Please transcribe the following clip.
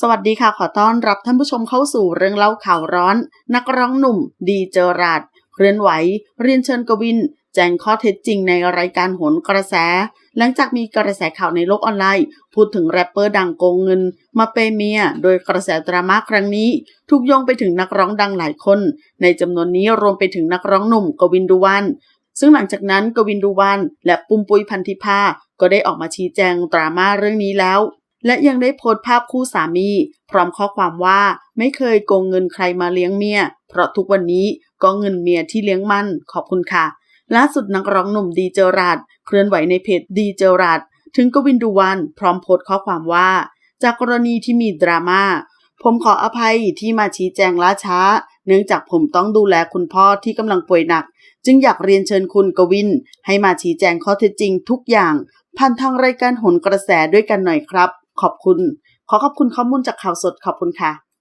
สวัสดีค่ะ ขอต้อนรับท่านผู้ชมเข้าสู่เรื่องเล่าข่าวร้อน นักร้องหนุ่ม ดีเจอราดเคลื่อนไหว เรียนเชิญกวิน แจ้งข้อเท็จจริงในรายการโหนกระแส หลังจากมีกระแสข่าวในโลกออนไลน์ พูดถึงแรปเปอร์ดังโกงเงิน มาเปเมีย โดยกระแสดราม่าครั้งนี้ ถูกโยงไปถึงนักร้องดังหลายคน ในจำนวนนี้รวมไปถึงนักร้องหนุ่มกวินดูวัน ซึ่งหลังจากนั้นกวินดูวัน และปุ้มปุ้ยพันธิพาก็ได้ออกมาชี้แจงดราม่าเรื่องนี้แล้ว และยังได้โพสต์ภาพคู่สามี พร้อมข้อความว่าไม่เคยโกงเงินใครมาเลี้ยงเมีย เพราะทุกวันนี้ก็เงินเมียที่เลี้ยงมันขอบคุณค่ะล่าสุดนักร้องหนุ่มดีเจอราดเคลื่อนไหวในเพจดีเจอราดถึงกวินดูวัน พร้อมโพสต์ข้อความว่า จากกรณีที่มีดราม่าผมขออภัยที่มาชี้แจงล่าช้า เนื่องจากผมต้องดูแลคุณพ่อที่กำลังป่วยหนัก จึงอยากเรียนเชิญคุณกวิน ให้มาชี้แจงข้อเท็จจริงทุกอย่างผ่านทางรายการหนกระแสด้วยกันหน่อยครับ ขอบคุณ ขอขอบคุณข้อมูลจากข่าวสดขอบคุณค่ะ